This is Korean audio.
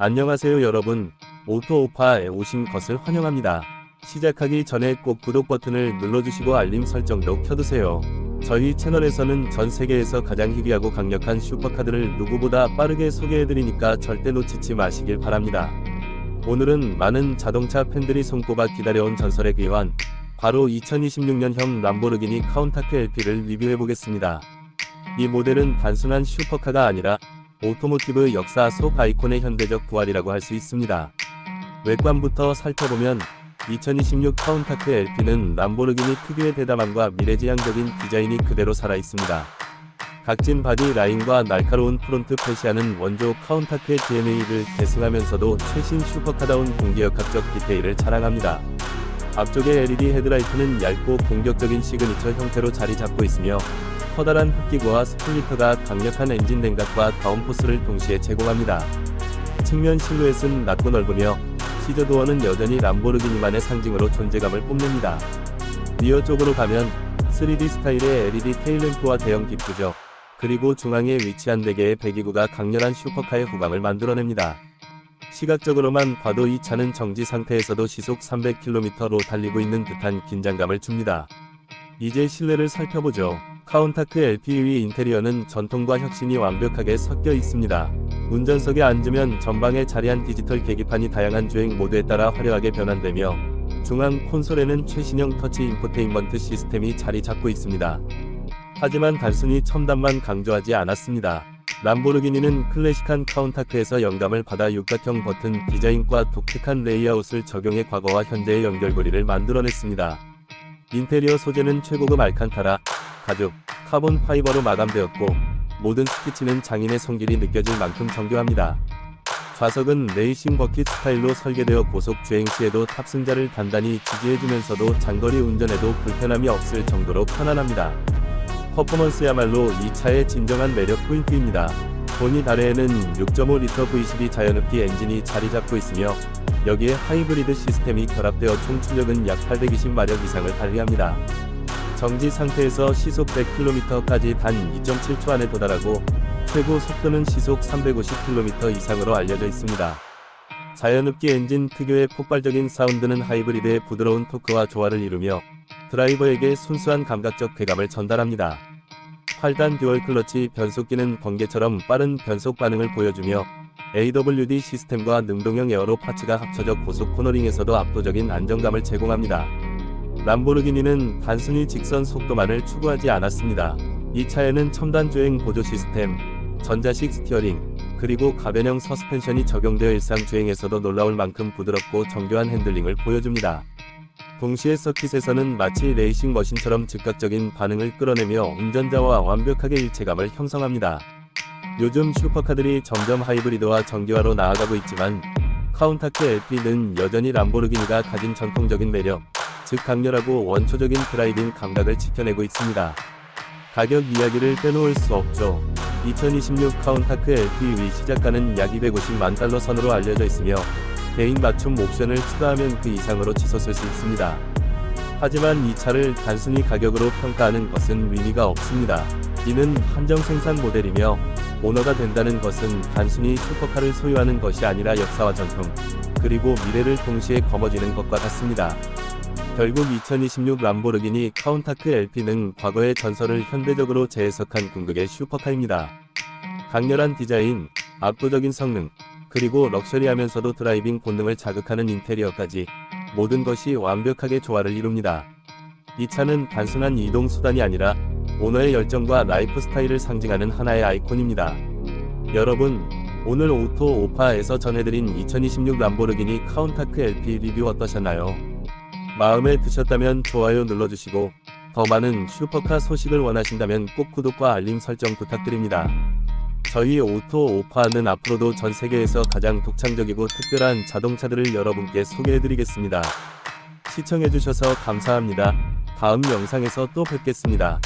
안녕하세요 여러분. 오토오파에 오신 것을 환영합니다. 시작하기 전에 꼭 구독 버튼을 눌러주시고 알림 설정도 켜두세요. 저희 채널에서는 전 세계에서 가장 희귀하고 강력한 슈퍼카들을 누구보다 빠르게 소개해드리니까 절대 놓치지 마시길 바랍니다. 오늘은 많은 자동차 팬들이 손꼽아 기다려온 전설의 귀환, 바로 2026년형 람보르기니 카운타크 LP를 리뷰해보겠습니다. 이 모델은 단순한 슈퍼카가 아니라 오토모티브 역사 속 아이콘의 현대적 부활이라고 할 수 있습니다. 외관부터 살펴보면 2026 카운타크 LP는 람보르기니 특유의 대담함과 미래지향적인 디자인이 그대로 살아있습니다. 각진 바디 라인과 날카로운 프론트 페시아는 원조 카운타크의 DNA를 계승하면서도 최신 슈퍼카다운 공기역학적 디테일을 자랑합니다. 앞쪽의 LED 헤드라이트는 얇고 공격적인 시그니처 형태로 자리 잡고 있으며 커다란 흡기구와 스플리터가 강력한 엔진 냉각과 다운포스를 동시에 제공합니다. 측면 실루엣은 낮고 넓으며 시저도어는 여전히 람보르기니만의 상징으로 존재감을 뽐냅니다. 리어 쪽으로 가면 3D 스타일의 LED 테일램프와 대형 디퓨저, 그리고 중앙에 위치한 4개의 배기구가 강렬한 슈퍼카의 후광을 만들어냅니다. 시각적으로만 봐도 이 차는 정지 상태에서도 시속 300km로 달리고 있는 듯한 긴장감을 줍니다. 이제 실내를 살펴보죠. 카운타크 LPV 인테리어는 전통과 혁신이 완벽하게 섞여 있습니다. 운전석에 앉으면 전방에 자리한 디지털 계기판이 다양한 주행 모드에 따라 화려하게 변환되며 중앙 콘솔에는 최신형 터치 인포테인먼트 시스템이 자리 잡고 있습니다. 하지만 단순히 첨단만 강조하지 않았습니다. 람보르기니는 클래식한 카운타크에서 영감을 받아 육각형 버튼 디자인과 독특한 레이아웃을 적용해 과거와 현재의 연결고리를 만들어냈습니다. 인테리어 소재는 최고급 알칸타라, 가죽, 카본 파이버로 마감되었고 모든 스티치는 장인의 손길이 느껴질 만큼 정교합니다. 좌석은 레이싱 버킷 스타일로 설계되어 고속 주행 시에도 탑승자를 단단히 지지해주면서도 장거리 운전에도 불편함이 없을 정도로 편안합니다. 퍼포먼스야말로 이 차의 진정한 매력 포인트입니다. 보니 아래에는 6.5L V12 자연흡기 엔진이 자리 잡고 있으며 여기에 하이브리드 시스템이 결합되어 총 출력은 약 820마력 이상을 발휘합니다. 정지 상태에서 시속 100km까지 단 2.7초 안에 도달하고 최고 속도는 시속 350km 이상으로 알려져 있습니다. 자연흡기 엔진 특유의 폭발적인 사운드는 하이브리드의 부드러운 토크와 조화를 이루며 드라이버에게 순수한 감각적 쾌감을 전달합니다. 8단 듀얼 클러치 변속기는 번개처럼 빠른 변속 반응을 보여주며 AWD 시스템과 능동형 에어로 파츠가 합쳐져 고속 코너링에서도 압도적인 안정감을 제공합니다. 람보르기니는 단순히 직선 속도만을 추구하지 않았습니다. 이 차에는 첨단 주행 보조 시스템, 전자식 스티어링, 그리고 가변형 서스펜션이 적용되어 일상 주행에서도 놀라울 만큼 부드럽고 정교한 핸들링을 보여줍니다. 동시에 서킷에서는 마치 레이싱 머신처럼 즉각적인 반응을 끌어내며 운전자와 완벽하게 일체감을 형성합니다. 요즘 슈퍼카들이 점점 하이브리드와 정기화로 나아가고 있지만 카운타크 LP는 여전히 람보르기니가 가진 전통적인 매력, 즉 강렬하고 원초적인 드라이빙 감각을 지켜내고 있습니다. 가격 이야기를 빼놓을 수 없죠. 2026 카운타크 LPV 시작가는 약 250만 달러 선으로 알려져 있으며 개인 맞춤 옵션을 추가하면 그 이상으로 치솟을 수 있습니다. 하지만 이 차를 단순히 가격으로 평가하는 것은 의미가 없습니다. 이는 한정 생산 모델이며 오너가 된다는 것은 단순히 슈퍼카를 소유하는 것이 아니라 역사와 전통, 그리고 미래를 동시에 거머쥐는 것과 같습니다. 결국 2026 람보르기니 카운타크 LP는 과거의 전설을 현대적으로 재해석한 궁극의 슈퍼카입니다. 강렬한 디자인, 압도적인 성능, 그리고 럭셔리하면서도 드라이빙 본능을 자극하는 인테리어까지 모든 것이 완벽하게 조화를 이룹니다. 이 차는 단순한 이동 수단이 아니라 오너의 열정과 라이프 스타일을 상징하는 하나의 아이콘입니다. 여러분, 오늘 오토 오파에서 전해드린 2026 람보르기니 카운타크 LP 리뷰 어떠셨나요? 마음에 드셨다면 좋아요 눌러주시고 더 많은 슈퍼카 소식을 원하신다면 꼭 구독과 알림 설정 부탁드립니다. 저희 오토 오파는 앞으로도 전 세계에서 가장 독창적이고 특별한 자동차들을 여러분께 소개해드리겠습니다. 시청해주셔서 감사합니다. 다음 영상에서 또 뵙겠습니다.